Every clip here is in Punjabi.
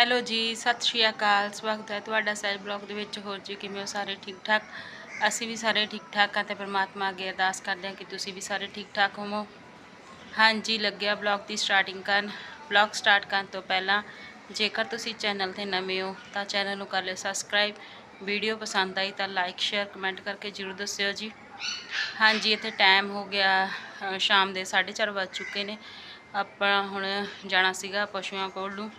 ਹੈਲੋ ਜੀ, ਸਤਿ ਸ਼੍ਰੀ ਅਕਾਲ। ਸਵਾਗਤ ਹੈ ਤੁਹਾਡਾ ਸੈਲ ਬਲੌਗ ਦੇ ਵਿੱਚ। ਹੋਰ ਜੀ, ਕਿਵੇਂ ਹੋ ਸਾਰੇ ਠੀਕ ਠਾਕ ਅਸੀਂ ਵੀ ਸਾਰੇ ਠੀਕ ਠਾਕ ਹਾਂ ਤੇ ਪ੍ਰਮਾਤਮਾ ਅੱਗੇ ਅਰਦਾਸ ਕਰਦੇ ਹਾਂ ਕਿ ਤੁਸੀਂ ਵੀ ਸਾਰੇ ਠੀਕ ਠਾਕ ਹੋਵੋ। ਹਾਂਜੀ, ਲੱਗਿਆ ਬਲੌਗ ਦੀ ਸਟਾਰਟਿੰਗ ਕਰਨ। ਬਲੌਗ ਸਟਾਰਟ ਕਰਨ ਤੋਂ ਪਹਿਲਾਂ, ਜੇਕਰ ਤੁਸੀਂ ਚੈਨਲ ਤੇ ਨਵੇਂ ਹੋ, ਤਾਂ ਚੈਨਲ ਨੂੰ ਕਰ ਲਿਓ ਸਬਸਕ੍ਰਾਈਬ। ਵੀਡੀਓ ਪਸੰਦ ਆਈ ਤਾਂ ਲਾਈਕ, ਸ਼ੇਅਰ, ਕਮੈਂਟ ਕਰਕੇ ਜਰੂਰ ਦੱਸਿਓ ਜੀ। ਹਾਂਜੀ, ਇੱਥੇ ਟਾਈਮ ਹੋ ਗਿਆ ਸ਼ਾਮ ਦੇ 4:30 ਵੱਜ ਚੁੱਕੇ ਨੇ। ਆਪਾਂ ਹੁਣ ਜਾਣਾ ਸੀਗਾ ਪਸ਼ੂਆਂ ਕੋਲ ਨੂੰ।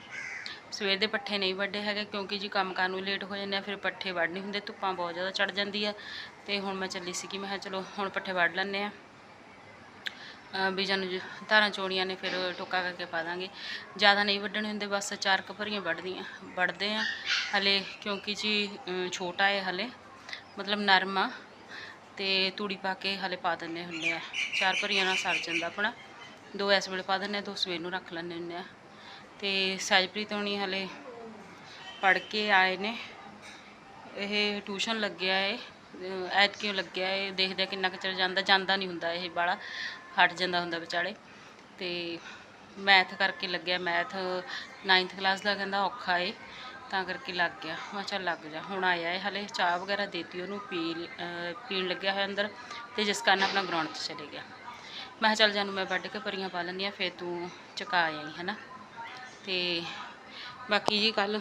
ਸਵੇਰ ਦੇ ਪੱਠੇ ਨਹੀਂ ਵੱਢੇ ਹੈਗੇ ਕਿਉਂਕਿ ਜੀ ਕੰਮ ਕਰਨ ਨੂੰ ਲੇਟ ਹੋ ਜਾਂਦੇ ਆ ਫਿਰ ਪੱਠੇ ਵੱਢਣੇ ਹੁੰਦੇ ਧੁੱਪਾਂ ਬਹੁਤ ਜ਼ਿਆਦਾ ਚੜ ਜਾਂਦੀ ਆ। ਤੇ ਹੁਣ ਮੈਂ ਚੱਲੀ ਸੀ ਕਿ ਮੈਂ ਕਿਹਾ ਚਲੋ ਹੁਣ ਪੱਠੇ ਵੱਢ ਲੈਂਦੇ ਆ। ਅ, ਨੂੰ ਜਨ ਧਾਰਾਂ ਚੋਣੀਆਂ ਨੇ ਫਿਰ ਟੋਕਾ ਕਰਕੇ ਪਾ ਦਾਂਗੇ। ਜ਼ਿਆਦਾ ਨਹੀਂ ਵੱਢਣੇ ਹੁੰਦੇ ਬਸ ਚਾਰ ਕੁ ਭਰੀਆਂ ਵੱਢਦੀਆਂ ਵੱਢਦੇ ਆ। ਹਲੇ ਕਿਉਂਕਿ ਜੀ ਛੋਟਾ ਹੈ ਹਲੇ ਮਤਲਬ ਨਰਮ ਆ। ਤੇ ਤੂੜੀ ਪਾ ਕੇ ਹਲੇ ਪਾ ਦਿੰਦੇ ਹੁੰਦੇ ਆ। ਚਾਰ ਭਰੀਆਂ ਨਾਲ ਸਰ ਜਾਂਦਾ ਆਪਣਾ। ਦੋ ਇਸ ਵੇਲੇ ਪਾ ਦਿੰਦੇ ਆ ਦੋ ਸਵੇਰ ਨੂੰ ਰੱਖ ਲੈਂਦੇ ਹੁੰਦੇ ਆ। ਤੇ ਸਹਿਜਪ੍ਰੀਤ ਹੋਣੀ ਹਲੇ ਪੜ ਕੇ ਆਏ ਨੇ। ਇਹ ਟਿਊਸ਼ਨ ਲੱਗਿਆ ਏ ਐਤ ਕਿਉਂ ਲੱਗਿਆ ਏ, ਦੇਖਦੇ ਕਿੰਨਾ ਕੁ ਚਿਰ ਜਾਂਦਾ ਜਾਂਦਾ ਨਹੀਂ ਹੁੰਦਾ ਇਹ ਬਾਲਾ ਹਟ ਜਾਂਦਾ ਹੁੰਦਾ ਵਿਚਾਲੇ। ਤੇ ਮੈਥ ਕਰਕੇ ਲੱਗਿਆ, ਮੈਥ 9th ਕਲਾਸ ਦਾ ਕਹਿੰਦਾ ਔਖਾ ਏ, ਤਾਂ ਕਰਕੇ ਲੱਗ ਗਿਆ। ਮੈਂ ਚੱਲ ਲੱਗ ਜਾ, ਹੁਣ ਆਇਆ ਹੈ ਹਲੇ, ਚਾਹ ਵਗੈਰਾ ਦੇਤੀ ਉਹਨੂੰ, ਪੀ ਅਹ ਪੀਣ ਲੱਗਿਆ ਹੋਇਆ ਅੰਦਰ ਤੇ ਜਿਸ ਕਾਰਨ ਆਪਣਾ ਗਰਾਊਂਡ 'ਚ ਚਲੇ ਗਿਆ। ਮੈਂ ਕਿਹਾ ਚੱਲ ਜਾਨੂੰ ਮੈਂ ਵੱਢ ਕੇ ਪਰੀਆਂ ਪਾ ਲੈਂਦੀ ਆ ਫਿਰ ਤੂੰ ਚਕਾ ਆਈ ਹੈ ਨਾ ਤੇ ਬਾਕੀ ਜੀ ਕੱਲ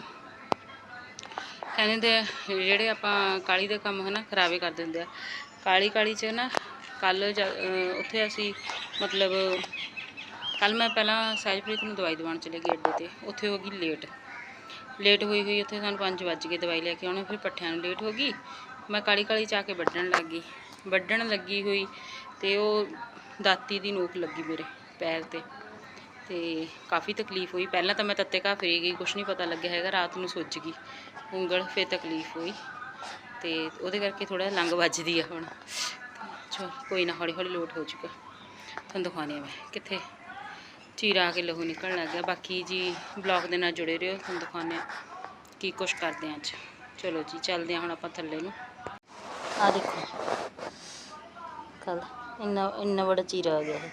ਕਹਿੰਦੇ ਆ, ਜਿਹੜੇ ਆਪਾਂ ਕਾਲੀ ਦੇ ਕੰਮ ਹੈ ਨਾ ਖਰਾਬੇ ਕਰ ਦਿੰਦੇ ਆ। ਕਾਲੀ ਕਾਲੀ ਚ ਨਾ ਕੱਲ ਉੱਥੇ ਅਸੀਂ ਮਤਲਬ ਕੱਲ ਮੈਂ ਪਹਿਲਾਂ ਸਹਿਜਪ੍ਰੀਤ ਨੂੰ ਦਵਾਈ ਦਿਵਾਉਣ ਚਲੇ ਗਈ ਅੱਡੇ ਤੇ ਉੱਥੇ ਹੋ ਗਈ ਲੇਟ। ਲੇਟ ਹੋਈ ਹੋਈ ਉੱਥੇ ਸਾਨੂੰ 5 ਵੱਜ ਕੇ ਦਵਾਈ ਲੈ ਕੇ ਆਉਣੇ ਫਿਰ ਪੱਠਿਆਂ ਨੂੰ ਲੇਟ ਹੋ ਗਈ। ਮੈਂ ਕਾਲੀ ਕਾਲੀ ਚ ਆ ਕੇ ਵੱਢਣ ਲੱਗ ਗਈ। ਵੱਢਣ ਲੱਗੀ ਹੋਈ ਤੇ ਉਹ ਦਾਤੀ ਦੀ ਨੋਕ ਲੱਗੀ ਮੇਰੇ ਪੈਰ ਤੇ। ਤੇ ਕਾਫੀ ਤਕਲੀਫ ਹੋਈ। ਪਹਿਲਾਂ ਤਾਂ ਮੈਂ ਤੱਤੇ ਘਾ ਫਰੀ ਗਈ, ਕੁਛ ਨਹੀਂ ਪਤਾ ਲੱਗਿਆ ਹੈਗਾ, ਰਾਤ ਨੂੰ ਸੁੱਜ ਗਈ। ਉਂਗਲ ਫਿਰ ਤਕਲੀਫ ਹੋਈ ਤੇ ਉਹਦੇ ਕਰਕੇ ਥੋੜਾ ਲੰਗ ਵੱਜਦੀ ਆ ਹੁਣ। ਚਲ, ਕੋਈ ਨਾ ਹੌਲੀ ਹੌਲੀ ਲੋਟ ਹੋ ਜਾਊਗਾ ਤੁਹਾਨੂੰ ਦਿਖਾਉਂਦੀ ਹਾਂ ਮੈਂ। ਕਿੱਥੇ? ਚੀਰਾ ਆ ਕੇ ਲਹੂ ਨਿਕਲਣ ਲੱਗ ਗਿਆ। ਬਾਕੀ ਜੀ, ਬਲੌਗ ਦੇ ਨਾਲ ਜੁੜੇ ਰਹੋ, ਤੁਹਾਨੂੰ ਦਿਖਾਉਂਦੇ ਹਾਂ ਕੀ ਕੁਛ ਕਰਦੇ ਹਾਂ ਅੱਜ। ਚਲੋ ਜੀ, ਚੱਲਦੇ ਹਾਂ ਹੁਣ ਆਪਾਂ ਥੱਲੇ ਨੂੰ। ਆ ਦੇਖੋ ਕੱਲ ਇੰਨਾ ਇੰਨਾ ਬੜਾ ਚੀਰਾ ਆ ਗਿਆ ਇਹ।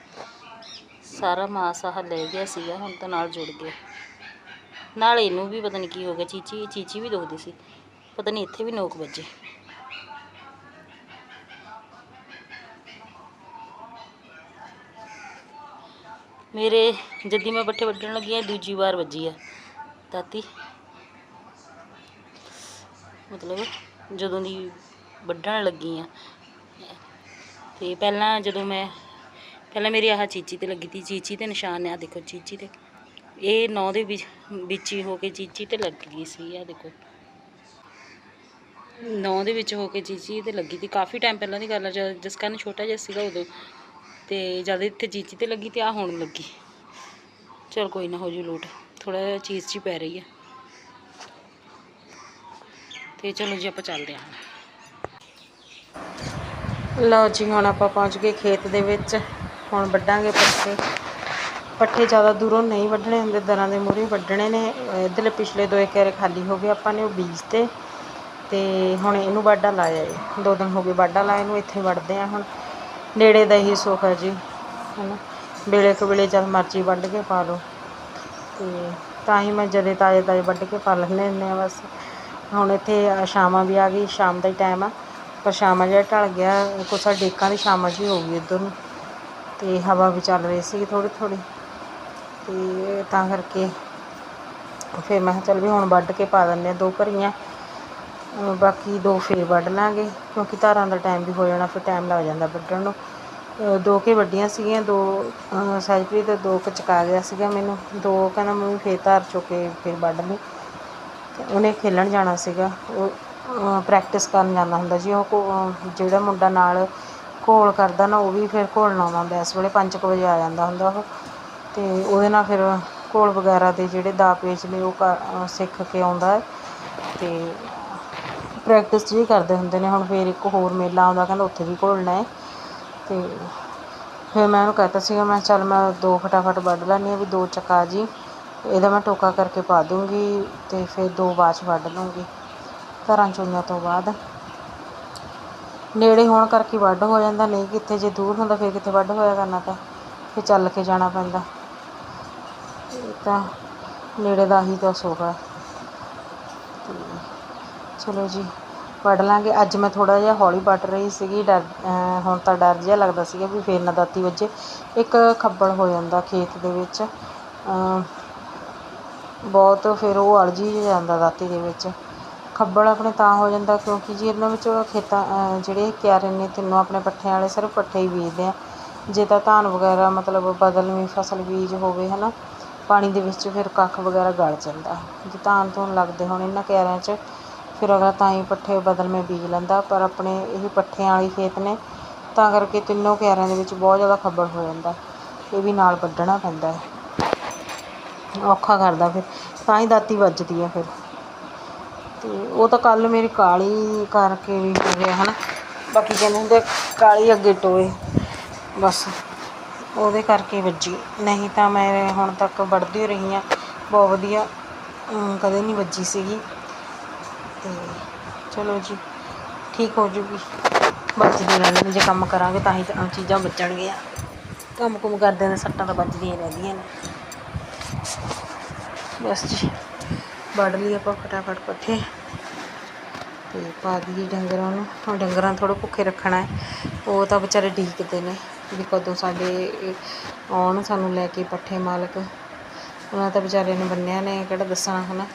ਸਾਰਾ ਮਾਸ ਆਹ ਲੈ ਗਿਆ ਸੀਗਾ, ਹੁਣ ਤਾਂ ਨਾਲ ਜੁੜ ਗਿਆ। ਨਾਲ ਇਹਨੂੰ ਵੀ ਪਤਾ ਨਹੀਂ ਕੀ ਹੋ ਗਿਆ, ਚੀਚੀ ਚੀਚੀ ਵੀ ਦੁਖਦੀ ਸੀ। ਪਤਾ ਨਹੀਂ ਇੱਥੇ ਵੀ ਨੋਕ ਵੱਜੇ। ਮੇਰੇ ਜੱਦੀ ਮੈਂ ਪੱਠੇ ਵੱਢਣ ਲੱਗੀ ਆ, ਦੂਜੀ ਵਾਰ ਵੱਜੀ ਆ। ਦਾਤੀ, ਮਤਲਬ ਜਦੋਂ ਦੀ ਵੱਢਣ ਲੱਗੀ ਆ। ਤੇ ਪਹਿਲਾਂ ਜਦੋਂ ਮੈਂ ਪਹਿਲਾਂ ਮੇਰੀ ਆਹ ਚੀਚੀ ਤੇ ਲੱਗੀ ਤੀ, ਚੀਚੀ ਤੇ ਨਿਸ਼ਾਨ ਆ ਦੇਖੋ ਚੀਚੀ ਤੇ। ਇਹ ਨੌ ਦੇ ਵਿੱਚ ਵਿੱਚ ਹੀ ਹੋ ਕੇ ਚੀਚੀ ਤੇ ਲੱਗ ਗਈ ਸੀ ਆ ਦੇਖੋ। ਨੌ ਦੇ ਵਿੱਚ ਹੋ ਕੇ ਚੀਚੀ ਤੇ ਲੱਗੀ ਤੀ। ਕਾਫੀ ਟਾਈਮ ਪਹਿਲਾਂ ਦੀ ਗੱਲ ਆ, ਜਦ ਜਿਸ ਕਾਰਨ ਛੋਟਾ ਜਿਹਾ ਸੀਗਾ ਉਦੋਂ। ਤੇ ਜਦ ਇੱਥੇ ਚੀਚੀ ਤੇ ਲੱਗੀ ਤੇ ਆ ਹੁਣ ਲੱਗੀ। ਚਲ ਕੋਈ ਨਾ, ਹੋ ਜੂ ਲੂਟ। ਥੋੜਾ ਜਿਹਾ ਚੀਜ਼ ਚ ਹੀ ਪੈ ਰਹੀ ਆ। ਤੇ ਚਲੋ ਜੀ, ਆਪਾਂ ਚੱਲਦੇ ਹਾਂ। ਲਓ ਜੀ, ਹੁਣ ਆਪਾਂ ਪਹੁੰਚ ਗਏ ਖੇਤ ਦੇ ਵਿੱਚ। ਹੁਣ ਵੱਢਾਂਗੇ ਪੱਠੇ। ਪੱਠੇ ਜ਼ਿਆਦਾ ਦੂਰੋਂ ਨਹੀਂ ਵੱਢਣੇ ਹੁੰਦੇ ਦਰਾਂ ਦੇ ਮੂਹਰੇ ਵੱਢਣੇ ਨੇ। ਇਧਰਲੇ ਪਿਛਲੇ ਦੋ ਏਕੜ ਖਾਲੀ ਹੋ ਗਏ ਆਪਾਂ ਨੇ ਉਹ ਬੀਜ ਤੇ। ਤੇ ਹੁਣ ਇਹਨੂੰ ਵਾਢਾ ਲਾਇਆ ਏ। ਦੋ ਦਿਨ ਹੋ ਗਏ ਵਾਢਾ ਲਾਇਆ ਨੂੰ ਇੱਥੇ ਵੱਢਦੇ ਆ ਹੁਣ। ਨੇੜੇ ਦਾ ਹੀ ਸੁੱਖ ਹੈ ਜੀ ਹਨਾ। ਵੇਲੇ ਕੁ ਵੇਲੇ ਜਦ ਮਰਜ਼ੀ ਵੱਢ ਕੇ ਪਾ ਲਓ। ਤੇ ਤਾਂ ਹੀ ਮੈਂ ਜਦੇ ਤਾਜ਼ੇ ਤਾਜ਼ੇ ਵੱਢ ਕੇ ਪਾ ਲੈਂਦੇ ਹੁੰਦੇ ਆ ਬਸ। ਹੁਣ ਇੱਥੇ ਅ, ਸ਼ਾਮਾਂ ਵੀ ਆ ਗਈ ਸ਼ਾਮ ਦਾ ਹੀ ਟਾਈਮ ਆ। ਪਰ ਸ਼ਾਮਾਂ ਜਿਹੜਾ ਢਲ ਗਿਆ ਕੁਛ ਡੇਕਾਂ ਦੀ ਸ਼ਾਮਾਂ ਜੀ ਹੋ ਗਈ ਇੱਧਰ ਨੂੰ। ਤੇ ਹਵਾ ਵੀ ਚੱਲ ਰਹੀ ਸੀ ਥੋੜੀ ਥੋੜੀ ਤੇ ਤਾਂ ਕਰਕੇ ਫਿਰ ਮੈਂ ਕਿਹਾ ਚੱਲ ਵੀ ਹੁਣ ਵੱਢ ਕੇ ਪਾ ਦਿੰਦੇ ਆ ਦੋ ਭਰੀਆਂ ਬਾਕੀ ਦੋ ਫੇਰ ਵੱਢ ਲਾਂਗੇ ਕਿਉਂਕਿ ਧਾਰਾਂ ਦਾ ਟਾਈਮ ਵੀ ਹੋ ਜਾਣਾ ਫਿਰ ਟਾਈਮ ਲੱਗ ਜਾਂਦਾ ਵੱਢਣ ਨੂੰ। ਦੋ ਕੇ ਵੱਡੀਆਂ ਸੀਗੀਆਂ ਦੋ ਅ, ਸਹਿਜਪ੍ਰੀਤ ਤੇ ਦੋ ਕੁ ਚਕਾ ਗਿਆ ਸੀਗਾ ਮੈਨੂੰ। ਦੋ ਕਹਿੰਦਾ ਮੰਮੀ ਫੇਰ ਧਾਰ ਚੁੱਕੇ ਫਿਰ ਵੱਢ ਲਈ। ਤੇ ਉਹਨੇ ਖੇਲਣ ਜਾਣਾ ਸੀਗਾ ਉਹ ਪ੍ਰੈਕਟਿਸ ਕਰਨ ਜਾਂਦਾ ਹੁੰਦਾ ਜੀ ਉਹ ਜਿਹੜਾ ਮੁੰਡਾ ਨਾਲ ਘੋਲ ਕਰਦਾ ਨਾ, ਉਹ ਵੀ ਫਿਰ ਘੋਲਣਾ ਆਉਂਦਾ ਹੁੰਦਾ ਇਸ ਵੇਲੇ 5 ਵਜੇ ਆ ਜਾਂਦਾ ਹੁੰਦਾ ਉਹ। ਅਤੇ ਉਹਦੇ ਨਾਲ ਫਿਰ ਘੋਲ ਵਗੈਰਾ ਦੇ ਜਿਹੜੇ ਦਾ ਪੇਚ ਨੇ, ਉਹ ਕਰ- ਸਿੱਖ ਕੇ ਆਉਂਦਾ ਹੈ। ਅਤੇ ਪ੍ਰੈਕਟਿਸ ਜੀ ਕਰਦੇ ਹੁੰਦੇ ਨੇ। ਹੁਣ ਫਿਰ ਇੱਕ ਹੋਰ ਮੇਲਾ ਆਉਂਦਾ, ਕਹਿੰਦਾ ਉੱਥੇ ਵੀ ਘੋਲਣਾ ਹੈ। ਅਤੇ ਫਿਰ ਮੈਂ ਉਹਨੂੰ ਕਹਤਾ ਸੀਗਾ, ਮੈਂ ਚੱਲ ਮੈਂ ਦੋ ਫਟਾਫਟ ਵੱਢ ਲੈਂਦੀ ਹਾਂ ਵੀ ਦੋ ਚਕਾ ਜੀ। ਇਹਦਾ ਮੈਂ ਟੋਕਾ ਕਰਕੇ ਪਾ ਦੂੰਗੀ ਅਤੇ ਫਿਰ ਦੋ ਬਾਅਦ 'ਚ ਵੱਢ ਲੂੰਗੀ ਘਰਾਂ ਚੋਈਆਂ ਤੋਂ ਬਾਅਦ। ਨੇੜੇ ਹੋਣ ਕਰਕੇ ਵੱਢ ਹੋ ਜਾਂਦਾ, ਨਹੀਂ ਕਿੱਥੇ ਜੇ ਦੂਰ ਹੁੰਦਾ ਫਿਰ ਕਿੱਥੇ ਵੱਢ ਹੋਇਆ ਕਰਨਾ ਤਾਂ, ਫਿਰ ਚੱਲ ਕੇ ਜਾਣਾ ਪੈਂਦਾ। ਇਹ ਤਾਂ ਨੇੜੇ ਦਾ ਹੀ ਤਾਂ ਸੁੱਖ ਅਤੇ ਚਲੋ ਜੀ, ਵੱਢ ਲਾਂਗੇ। ਅੱਜ ਮੈਂ ਥੋੜ੍ਹਾ ਜਿਹਾ ਹੌਲੀ ਵੱਢ ਰਹੀ ਸੀਗੀ, ਡਰ ਹੁਣ ਤਾਂ ਡਰ ਜਿਹਾ ਲੱਗਦਾ ਸੀਗਾ ਵੀ ਫੇਰ ਨਾ ਦਾਤੀ ਵੱਜੇ। ਇੱਕ ਖੱਬਲ ਹੋ ਜਾਂਦਾ ਖੇਤ ਦੇ ਵਿੱਚ। ਬਹੁਤ ਫਿਰ ਉਹ ਅਲਝੀ ਜਾਂਦਾ ਦਾਤੀ ਦੇ ਵਿੱਚ। ਖੱਬਲ ਆਪਣੇ ਤਾਂ ਹੋ ਜਾਂਦਾ ਕਿਉਂਕਿ ਜੀ ਇਹਨਾਂ ਵਿੱਚ ਖੇਤਾਂ ਜਿਹੜੇ ਕਿਆਰੇ ਨੇ ਤਿੰਨੋਂ ਆਪਣੇ ਪੱਠਿਆਂ ਵਾਲੇ ਸਿਰਫ ਪੱਠੇ ਹੀ ਬੀਜਦੇ ਆ। ਜੇ ਤਾਂ ਧਾਨ ਵਗੈਰਾ ਮਤਲਬ ਬਦਲਵੀਂ ਫਸਲ ਬੀਜ ਹੋਵੇ ਹੈ ਨਾ ਪਾਣੀ ਦੇ ਵਿੱਚ ਫਿਰ ਕੱਖ ਵਗੈਰਾ ਗਲ ਜਾਂਦਾ। ਜੇ ਧਾਨ ਧੂਨ ਲੱਗਦੇ ਹੋਣ ਇਹਨਾਂ ਕਿਆਰਿਆਂ 'ਚ, ਫਿਰ ਅਗਲਾ ਤਾਂ ਹੀ ਪੱਠੇ ਬਦਲਵੇਂ ਬੀਜ ਲੈਂਦਾ, ਪਰ ਆਪਣੇ ਇਹ ਪੱਠਿਆਂ ਵਾਲੀ ਖੇਤ ਨੇ, ਤਾਂ ਕਰਕੇ ਤਿੰਨੋਂ ਕਿਆਰਿਆਂ ਦੇ ਵਿੱਚ ਬਹੁਤ ਜ਼ਿਆਦਾ ਖੱਬਲ ਹੋ ਜਾਂਦਾ। ਇਹ ਵੀ ਨਾਲ ਵੱਢਣਾ ਪੈਂਦਾ। ਹੈ ਔਖਾ ਕਰਦਾ ਫਿਰ, ਤਾਂ ਹੀ ਦਾਤੀ ਵੱਜਦੀ ਆ ਫਿਰ। ਤੇ ਉਹ ਤਾਂ ਕੱਲ ਮੇਰੀ ਕਾਲੀ ਕਰਕੇ ਵੀ ਹੋ ਗਿਆ ਹਨਾ। ਬਾਕੀ ਕਹਿੰਦੇ ਹੁੰਦੇ ਕਾਲੀ ਅੱਗੇ ਟੋਏ। ਬਸ, ਉਹਦੇ ਕਰਕੇ ਵੱਜੀ। ਨਹੀਂ ਤਾਂ ਮੈਂ ਹੁਣ ਤੱਕ ਵੜਦੀ ਰਹੀ ਹਾਂ। ਬਹੁਤ ਵਧੀਆ ਕਦੇ ਨਹੀਂ ਵੱਜੀ ਸੀਗੀ। ਤੇ ਚਲੋ ਜੀ, ਠੀਕ ਹੋ ਜੂਗੀ। ਵੱਜਦੀ ਰਹਿੰਦੀ ਜੇ ਕੰਮ ਕਰਾਂਗੇ ਤਾਂ ਹੀ ਤਾਂ ਚੀਜ਼ਾਂ ਬਚਣਗੀਆਂ ਕੰਮ ਕੁਮ ਕਰਦੇ ਨੇ ਸੱਟਾਂ ਤਾਂ ਵੱਜਦੀਆਂ ਰਹਿੰਦੀਆਂ ਨੇ। ਬਸ ਜੀ। ਵੱਢ ਲਈ ਆਪਾਂ ਫਟਾਫਟ ਪੱਠੇ। ਤੇ ਪਾ ਦਈਏ ਡੰਗਰਾਂ ਨੂੰ। ਹੁਣ ਡੰਗਰਾਂ ਨੂੰ ਭੁੱਖੇ ਰੱਖਣਾ ਹੈ। ਉਹ ਤਾਂ ਵਿਚਾਰੇ ਡੀਕਦੇ ਨੇ ਵੀ ਕਦੋਂ ਸਾਡੇ ਆਉਣ, ਸਾਨੂੰ ਲੈ ਕੇ ਪੱਠੇ ਮਾਲਕ। ਉਹਨਾਂ ਤਾਂ ਵਿਚਾਰੇ ਨੇ ਬੰਨਿਆ ਨੇ, ਕਿਹੜਾ ਦੱਸਣਾ ਹੈ ਨਾ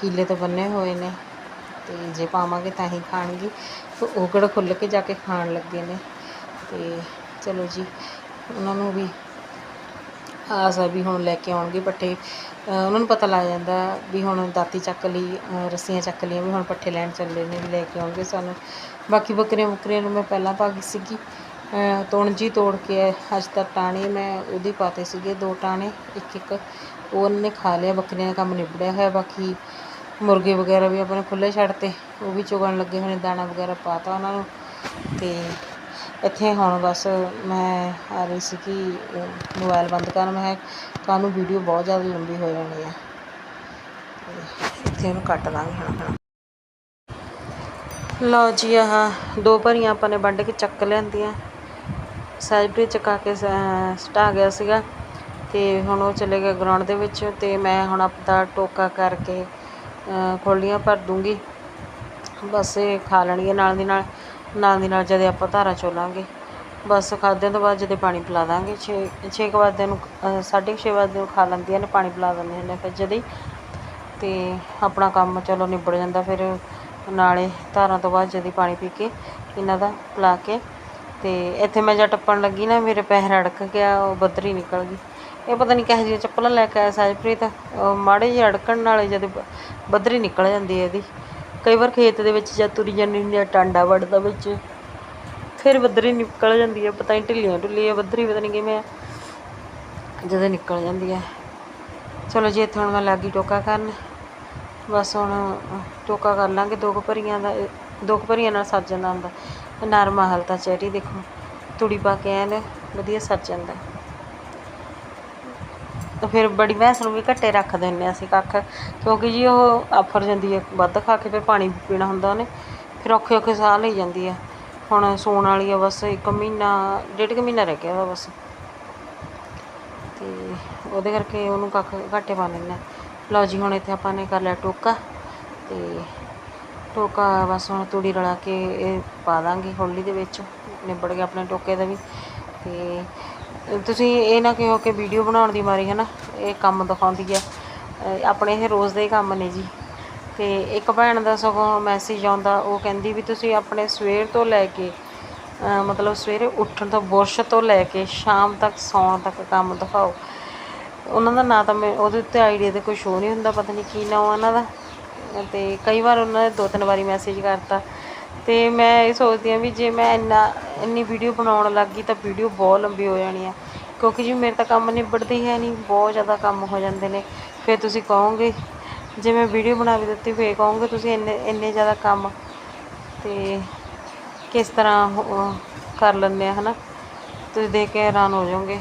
ਕੀਲੇ ਤੋਂ ਬੰਨੇ ਹੋਏ ਨੇ। ਤੇ ਜੇ ਪਾਵਾਂਗੇ ਤਾਂ ਹੀ ਖਾਣਗੇ। ਤੇ ਉਹ ਕਿਹੜਾ ਖੁੱਲ੍ਹ ਕੇ ਜਾ ਕੇ ਖਾਣ ਲੱਗੇ ਨੇ। ਤੇ ਚਲੋ ਜੀ, ਉਹਨਾਂ ਨੂੰ ਵੀ ਆਸ ਆ ਵੀ ਹੁਣ ਲੈ ਕੇ ਆਉਣਗੇ ਪੱਠੇ ਉਹਨਾਂ ਨੂੰ ਪਤਾ ਲੱਗ ਜਾਂਦਾ ਵੀ ਹੁਣ ਦਾਤੀ ਚੱਕ ਲਈ ਰੱਸੀਆਂ ਚੱਕ ਲਈਆਂ ਵੀ ਹੁਣ ਪੱਠੇ ਲੈਣ ਚੱਲੇ ਨੇ, ਵੀ ਲੈ ਕੇ ਆਉਣਗੇ ਸਾਨੂੰ। ਬਾਕੀ ਬੱਕਰੀਆਂ ਬੁੱਕਰੀਆਂ ਨੂੰ ਮੈਂ ਪਹਿਲਾਂ ਪਾ ਗਈ ਸੀਗੀ। ਅਹ ਤੁਣ ਜੀ ਤੋੜ ਕੇ ਅੱਜ ਤੱਕ ਟਾਣੇ ਮੈਂ ਉਹਦੀ ਪਾਤੇ ਸੀਗੇ, ਦੋ ਟਾਣੇ ਇੱਕ ਇੱਕ। ਉਹ ਉਹਨੇ ਖਾ ਲਿਆ, ਬੱਕਰੀਆਂ ਦਾ ਕੰਮ ਨਿਬੜਿਆ ਹੋਇਆ, ਬਾਕੀ ਮੁਰਗੇ ਵਗੈਰਾ ਵੀ ਆਪਣੇ ਖੁੱਲ੍ਹੇ ਛੱਡਤੇ ਉਹ ਵੀ ਚੁਗਣ ਲੱਗੇ ਹੋਏ ਨੇ, ਦਾਣਾ ਵਗੈਰਾ ਪਾਤਾ ਉਹਨਾਂ ਨੂੰ। ਤੇ ਇੱਥੇ ਹੁਣ ਬਸ ਮੈਂ ਆ ਰਹੀ ਸੀ ਕਿ ਮੋਬਾਈਲ ਬੰਦ ਕਰਨ। ਮੈਂ ਕਾਹਨੂੰ ਵੀਡੀਓ ਬਹੁਤ ਜ਼ਿਆਦਾ ਲੰਬੀ ਹੋ ਜਾਣੀ ਹੈ ਇੱਥੇ ਉਹਨੂੰ ਕੱਟ ਦਾਂਗੇ ਹੁਣ ਹੁਣ। ਲਓ ਜੀ, ਆਹ ਦੋ ਭਰੀਆਂ ਆਪਾਂ ਨੇ ਵੱਢ ਕੇ ਚੱਕ ਲੈਂਦੀਆਂ। ਸਾਈਡ ਚਕਾ ਕੇ ਸ- ਸਟਾ ਗਿਆ ਸੀਗਾ। ਤੇ ਹੁਣ ਉਹ ਚਲੇ ਗਿਆ ਗਰਾਊਂਡ ਦੇ ਵਿੱਚ ਤੇ ਮੈਂ ਹੁਣ ਆਪਦਾ ਟੋਕਾ ਕਰਕੇ, ਅਹ ਖੋਲੀਆਂ ਭਰ ਦੂੰਗੀ। ਬਸ ਇਹ ਖਾ ਲੈਣਗੇ ਨਾਲ ਦੀ ਨਾਲ। ਨਾਲ ਦੀ ਨਾਲ ਜਦੇ ਆਪਾਂ ਧਾਰਾਂ ਚੋਲਾਂਗੇ, ਬਸ ਖਾਦਿਆਂ ਤੋਂ ਬਾਅਦ ਜਦੇ ਪਾਣੀ ਪਿਲਾ ਦਾਂਗੇ, ਛੇ ਛੇ ਕੁ ਵਜੇ ਨੂੰ ਸਾਢੇ ਕੁ ਛੇ ਵਜੇ ਨੂੰ ਖਾ ਲੈਂਦੀਆਂ ਨੇ, ਪਾਣੀ ਪਿਲਾ ਦਿੰਦੇ ਹੁੰਦੇ ਫਿਰ ਜਦੇ ਹੀ। ਤੇ ਆਪਣਾ ਕੰਮ ਚਲੋ ਨਿਬੜ ਜਾਂਦਾ, ਫਿਰ ਨਾਲੇ ਧਾਰਾਂ ਤੋਂ ਬਾਅਦ ਜਦੀ ਪਾਣੀ ਪੀ ਕੇ ਇਹਨਾਂ ਦਾ ਪਿਲਾ ਕੇ ਅਤੇ ਇੱਥੇ ਮੈਂ ਜਦ ਟੱਪਣ ਲੱਗੀ ਨਾ, ਮੇਰੇ ਪੈਰ ਅੜਕ ਗਿਆ, ਉਹ ਬੱਦਰੀ ਨਿਕਲ ਗਈ। ਇਹ ਪਤਾ ਨਹੀਂ ਕਿਹੋ ਜਿਹੀਆਂ ਚੱਪਲਾਂ ਲੈ ਕੇ ਆਇਆ ਸਾਜਪ੍ਰੀਤ ਮਾੜੇ ਜਿਹੇ ਅੜਕਣ ਨਾਲੇ ਜਦ ਬ- ਬੱਦਰੀ ਨਿਕਲ ਜਾਂਦੀ ਹੈ ਇਹਦੀ। ਕਈ ਵਾਰ ਖੇਤ ਦੇ ਵਿੱਚ ਜਦ ਤੁਰੀ ਜਾਂਦੀ ਹੁੰਦੀ ਆ, ਟਾਂਡਾ ਵੜਦਾ ਵਿੱਚ। ਫਿਰ ਬੱਦਰੀ ਨਿਕਲ ਜਾਂਦੀ ਹੈ ਪਤਾ ਨਹੀਂ ਢਿੱਲੀਆਂ ਢਿੱਲੀਆਂ ਬੱਦਰੀ ਪਤਾ ਨਹੀਂ ਕਿਵੇਂ। ਆ ਜਦੋਂ ਨਿਕਲ ਜਾਂਦੀ ਹੈ ਚਲੋ ਜੀ ਇੱਥੇ ਹੁਣ ਮੈਂ ਲੱਗੀ ਟੋਕਾ ਕਰਨ, ਬਸ ਹੁਣ ਟੋਕਾ ਕਰ ਲਾਂਗੇ ਦੋ ਭਰੀਆਂ ਦਾ ਇਹ- ਦੋ ਭਰੀਆਂ ਨਾਲ ਸੱਜ ਜਾਂਦਾ ਹੁੰਦਾ। ਨਰਮਾ ਹਲ ਤਾਂ ਚੈਰੀ ਦੇਖੋ, ਤੁੜੀ ਪਾ ਕੇ ਐਨ ਵਧੀਆ ਸੱਜ ਜਾਂਦਾ। ਤਾਂ ਫਿਰ ਬੜੀ ਭੈਂਸ ਨੂੰ ਵੀ ਘੱਟੇ ਰੱਖ ਦਿੰਦੇ ਹਾਂ ਅਸੀਂ ਕੱਖ, ਕਿਉਂਕਿ ਜੀ ਉਹ ਆਫਰ ਜਾਂਦੀ ਹੈ, ਵੱਧ ਖਾ ਕੇ ਫਿਰ ਪਾਣੀ ਵੀ ਪੀਣਾ ਹੁੰਦਾ ਉਹਨੇ, ਫਿਰ ਔਖੇ ਔਖੇ ਸਾਹ ਲਈ ਜਾਂਦੀ ਆ ਹੁਣ ਸੌਣ ਵਾਲੀ ਆ ਬਸ ਇੱਕ ਮਹੀਨਾ, ਡੇਢ ਕੁ ਮਹੀਨਾ ਰਹਿ ਗਿਆ ਉਹਦਾ ਬਸ। ਤੇ ਉਹਦੇ ਕਰਕੇ ਉਹਨੂੰ ਕੱਖ ਘਾਟੇ ਪਾ ਲੈਂਦੇ ਹਾਂ। ਲਓ ਜੀ, ਹੁਣ ਇੱਥੇ ਆਪਾਂ ਨੇ ਕਰ ਲਿਆ ਟੋਕਾ, ਤੇ ਟੋਕਾ ਬਸ ਹੁਣ ਤੂੜੀ ਰਲਾ ਕੇ ਇਹ ਪਾ ਦਾਂਗੇ ਹੋਲੀ ਦੇ ਵਿੱਚ, ਨਿਬੜ ਗਿਆ ਆਪਣੇ ਟੋਕੇ ਦਾ ਵੀ। ਤੇ ਤੁਸੀਂ ਇਹ ਨਾ ਕਿਹੋ ਕਿ ਵੀਡੀਓ ਬਣਾਉਣ ਦੀ ਮਾਰੀ ਹੈ ਨਾ, ਇਹ ਕੰਮ ਦਿਖਾਉਂਦੀ ਹੈ। ਆਪਣੇ ਇਹ ਰੋਜ਼ ਦੇ ਹੀ ਕੰਮ ਨੇ ਜੀ। ਤੇ ਇੱਕ ਭੈਣ ਦਾ ਸਗੋਂ ਮੈਸੇਜ ਆਉਂਦਾ, ਉਹ ਕਹਿੰਦੀ ਵੀ ਤੁਸੀਂ ਆਪਣੇ ਸਵੇਰ ਤੋਂ ਲੈ ਕੇ ਮਤਲਬ ਸਵੇਰੇ ਉੱਠਣ ਤੋਂ ਬੁਰਸ਼ ਤੋਂ ਲੈ ਕੇ ਸ਼ਾਮ ਤੱਕ ਸੌਣ ਤੱਕ ਕੰਮ ਦਿਖਾਓ। ਉਹਨਾਂ ਦਾ ਨਾਂ ਤਾਂ ਮੈਂ, ਉਹਦੇ ਉੱਤੇ ਆਈਡੀਆ ਤੇ ਕੋਈ ਸ਼ੋ ਨਹੀਂ ਹੁੰਦਾ, ਪਤਾ ਨਹੀਂ ਕੀ ਨਾਮ ਉਹਨਾਂ ਦਾ। ਤੇ ਕਈ ਵਾਰ ਉਹਨਾਂ ਨੇ ਦੋ ਤਿੰਨ ਵਾਰੀ ਮੈਸੇਜ ਕਰਤਾ। ਅਤੇ ਮੈਂ ਇਹ ਸੋਚਦੀ ਹਾਂ ਵੀ ਜੇ ਮੈਂ ਇੰਨਾ, ਇੰਨੀ ਵੀਡੀਓ ਬਣਾਉਣ ਲੱਗ ਗਈ ਤਾਂ ਵੀਡੀਓ ਬਹੁਤ ਲੰਬੀ ਹੋ ਜਾਣੀ ਆ। ਕਿਉਂਕਿ ਜੀ ਮੇਰੇ ਤਾਂ ਕੰਮ ਨਿਬੜਦੇ ਹੀ ਹੈ ਨਹੀਂ, ਬਹੁਤ ਜ਼ਿਆਦਾ ਕੰਮ ਹੋ ਜਾਂਦੇ ਨੇ। ਫਿਰ ਤੁਸੀਂ ਕਹੋਗੇ, ਜੇ ਮੈਂ ਵੀਡੀਓ ਬਣਾ ਕੇ ਦਿੱਤੀ ਫਿਰ ਕਹੋਗੇ ਤੁਸੀਂ ਇੰਨੇ ਇੰਨੇ ਜ਼ਿਆਦਾ ਕੰਮ। ਅਤੇ ਕਿਸ ਤਰ੍ਹਾਂ ਕਰ ਲੈਂਦੇ ਆ ਨਾ ਤੁਸੀਂ ਦੇਖ ਕੇ ਹੈਰਾਨ ਹੋ ਜਾਓਗੇ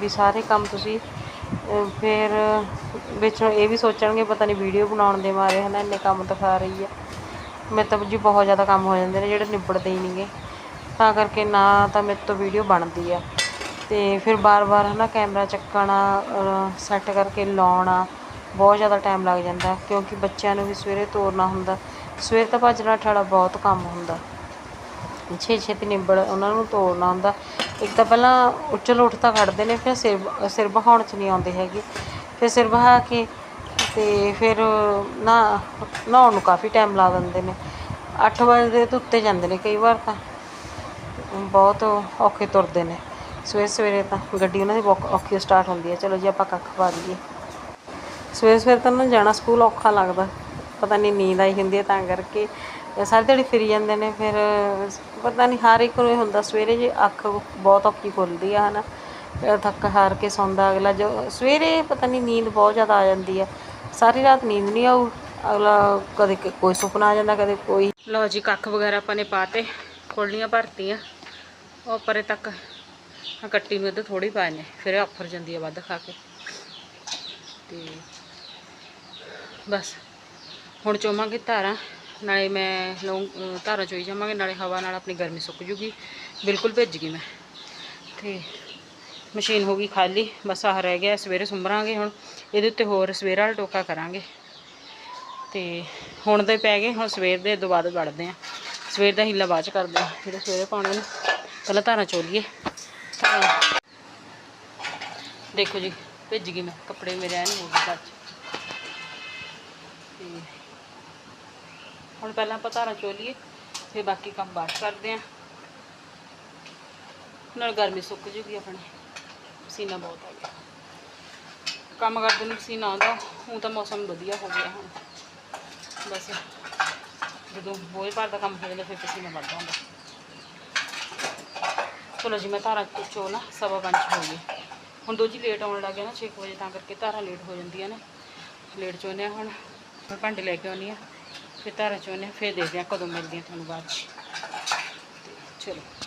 ਵੀ ਸਾਰੇ ਕੰਮ ਤੁਸੀਂ ਫਿਰ ਵਿੱਚ ਇਹ ਵੀ ਸੋਚਣਗੇ ਪਤਾ ਨਹੀਂ ਵੀਡੀਓ ਬਣਾਉਣ ਦੇ ਮਾਰੇ ਹੈ ਨਾ ਇੰਨੇ ਕੰਮ ਦਿਖਾ ਰਹੀ ਹੈ ਮੇਰੇ ਤਾਂ ਜੀ ਬਹੁਤ ਜ਼ਿਆਦਾ ਕੰਮ ਹੋ ਜਾਂਦੇ ਨੇ ਜਿਹੜੇ ਨਿਬੜਦੇ ਹੀ ਨਹੀਂਗੇ ਤਾਂ ਕਰਕੇ ਨਾ ਤਾਂ ਮੇਰੇ ਤੋਂ ਵੀਡੀਓ ਬਣਦੀ ਆ। ਅਤੇ ਫਿਰ ਵਾਰ ਵਾਰ ਹੈ ਨਾ ਕੈਮਰਾ ਚੱਕਣਾ ਸੈੱਟ ਕਰਕੇ ਲਾਉਣਾ, ਬਹੁਤ ਜ਼ਿਆਦਾ ਟਾਈਮ ਲੱਗ ਜਾਂਦਾ। ਕਿਉਂਕਿ ਬੱਚਿਆਂ ਨੂੰ ਵੀ ਸਵੇਰੇ ਤੋਰਨਾ ਹੁੰਦਾ। ਸਵੇਰ ਤਾਂ ਭੱਜਣਾ ਨੱਠ ਬਹੁਤ ਕੰਮ ਹੁੰਦਾ। ਛੇ ਛੇਤੀ ਨਿਬੜ, ਉਹਨਾਂ ਨੂੰ ਤੋੜਨਾ ਹੁੰਦਾ। ਇੱਕ ਤਾਂ ਪਹਿਲਾਂ ਉੱਚਲ ਉੱਠ ਤਾਂ ਖੜਦੇ ਨੇ, ਫਿਰ ਸਿਰ ਸਿਰ ਬਹਾਉਣ ਚ ਨਹੀਂ ਆਉਂਦੇ ਹੈਗੇ। ਫਿਰ ਸਿਰ ਬਹਾ ਕੇ ਤੇ ਫਿਰ ਨਾ, ਨਹਾਉਣ ਨੂੰ ਕਾਫੀ ਟਾਈਮ ਲਾ ਦਿੰਦੇ ਨੇ। ਅੱਠ ਵਜੇ ਦੇ ਤੋਂ ਉੱਤੇ ਜਾਂਦੇ ਨੇ ਕਈ ਵਾਰ ਤਾਂ। ਬਹੁਤ ਔਖੇ ਤੁਰਦੇ ਨੇ। ਸਵੇਰੇ ਸਵੇਰੇ ਤਾਂ ਗੱਡੀ ਉਹਨਾਂ ਦੀ ਬਹੁਤ ਔਖੀ ਸਟਾਰਟ ਹੁੰਦੀ ਹੈ। ਚਲੋ ਜੀ, ਆਪਾਂ ਕੱਖ ਪਾ ਦਈਏ। ਸਵੇਰੇ ਸਵੇਰੇ ਤਾਂ ਨਾ ਜਾਣਾ ਸਕੂਲ ਔਖਾ ਲੱਗਦਾ। ਪਤਾ ਨਹੀਂ ਨੀਂਦ ਆਈ ਹੁੰਦੀ ਹੈ ਤਾਂ ਕਰਕੇ। ਸਾਰੇ ਦਿਹਾੜੀ ਫਿਰੀ ਜਾਂਦੇ ਨੇ, ਫਿਰ ਪਤਾ ਨਹੀਂ ਹਰ ਇੱਕ ਨੂੰ ਇਹ ਹੁੰਦਾ, ਸਵੇਰੇ ਜੇ ਅੱਖ ਬਹੁਤ ਔਖੀ ਖੁੱਲਦੀ ਆ, ਹਨਾ। ਫਿਰ ਥੱਕ ਹਾਰ ਕੇ ਸੌਂਦਾ ਅਗਲਾ। ਜੋ ਸਵੇਰੇ ਪਤਾ ਨਹੀਂ ਨੀਂਦ ਬਹੁਤ ਜ਼ਿਆਦਾ ਆ ਜਾਂਦੀ ਹੈ। ਸਾਰੀ ਰਾਤ ਨੀਂਦ ਨਹੀਂ ਆਊ। ਅਗਲਾ ਕਦੇ ਕੋਈ ਸੁਪਨਾ ਆ ਜਾਂਦਾ, ਕਦੇ ਕੋਈ। ਲਓ ਜੀ, ਕੱਖ ਵਗੈਰਾ ਆਪਾਂ ਨੇ ਪਾਤੇ ਖੋਲੀਆਂ ਭਰਤੀਆਂ। ਉਹ ਪਰੇ ਤੱਕ ਕੱਟੀ ਨੂੰ ਇੱਧਰ ਥੋੜੀ ਪਾਏ ਨੇ ਫਿਰ ਇਹ ਆਫਰ ਜਾਂਦੀ ਆ ਵੱਧ ਖਾ ਕੇ। ਤੇ ਬਸ। ਹੁਣ ਚੋਵਾਂਗੇ ਧਾਰਾਂ। ਨਾਲੇ ਮੈਂ ਲੌਂਗ ਧਾਰਾਂ ਚੋਈ ਜਾਵਾਂਗੇ। ਨਾਲੇ ਹਵਾ ਨਾਲ ਆਪਣੀ ਗਰਮੀ ਸੁੱਕ ਜੂਗੀ। ਬਿਲਕੁਲ ਭਿੱਜ ਗਈ ਮੈਂ। ਤੇ ਮਸ਼ੀਨ ਹੋ ਗਈ ਖਾਲੀ, ਬਸ ਆਹ ਰਹਿ ਗਿਆ, ਸਵੇਰੇ ਸੁੰਬਰਾਂਗੇ ਹੁਣ। ਇਹਦੇ ਉੱਤੇ ਹੋਰ ਸਵੇਰ ਵਾਲਾ ਟੋਕਾ ਕਰਾਂਗੇ। ਤੇ ਹੁਣ ਦੇ ਪੈ ਗਏ, ਹੁਣ ਸਵੇਰ ਦੇ ਦੁਬਾਰਾ ਵੜਦੇ ਆ। ਸਵੇਰ ਦਾ ਹੀਲਾ ਬਾਅਦ ਚ ਕਰਦੇ ਆ, ਜਿਹੜੇ ਸਵੇਰੇ ਪਾਉਣੇ ਨੇ, ਪਹਿਲਾਂ ਧਾਰਾਂ ਚੋਲੀਏ। ਦੇਖੋ ਜੀ, ਭਿੱਜ ਗਈ ਮੈਂ, ਕੱਪੜੇ ਮੇਰੇ ਐਨ ਹੋ ਗਏ ਸੱਚ ਤੇ ਹੁਣ ਪਹਿਲਾਂ ਆਪਾਂ ਧਾਰਾਂ ਚੋਲੀਏ, ਫਿਰ ਬਾਕੀ ਕੰਮ ਬਾਅਦ ਕਰਦੇ ਆ। ਨਾਲ ਗਰਮੀ ਸੁੱਕ ਜੂਗੀ ਆਪਣੀ। ਪਸੀਨਾ ਬਹੁਤ ਆ ਗਿਆ। ਕੰਮ ਕਰਦੇ ਨੂੰ ਪਸੀਨਾ ਆਉਂਦਾ, ਹੁਣ ਤਾਂ ਮੌਸਮ ਵਧੀਆ ਹੋ ਗਿਆ ਹੁਣ। ਬਸ ਜਦੋਂ ਬੋਝ ਭਰ ਦਾ ਕੰਮ ਹੋ ਜਾਂਦਾ, ਫਿਰ ਪਸੀਨਾ ਵੱਧਦਾ ਹੁੰਦਾ। ਚਲੋ ਜੀ, ਮੈਂ ਧਾਰਾ ਚੋ ਨਾ ਸਵਾ ਪੰਜ ਹੋ ਗਈ ਹੁਣ ਦੋ ਜੀ ਲੇਟ ਆਉਣ ਲੱਗ ਗਿਆ ਨਾ 6 ਵਜੇ, ਤਾਂ ਕਰਕੇ ਧਾਰਾਂ ਲੇਟ ਹੋ ਜਾਂਦੀਆਂ ਨੇ। ਲੇਟ ਚੋਨੇ ਆ ਹੁਣ, ਮੈਂ ਭਾਂਡੇ ਲੈ ਕੇ ਆਉਣੀ ਆ ਫਿਰ ਧਾਰਾਂ ਚੋਨੇ ਆ ਫਿਰ ਦੇਖਦੇ ਆ ਕਦੋਂ ਮਿਲਦੀਆਂ ਤੁਹਾਨੂੰ ਬਾਅਦ ਚ। ਤੇ ਚਲੋ।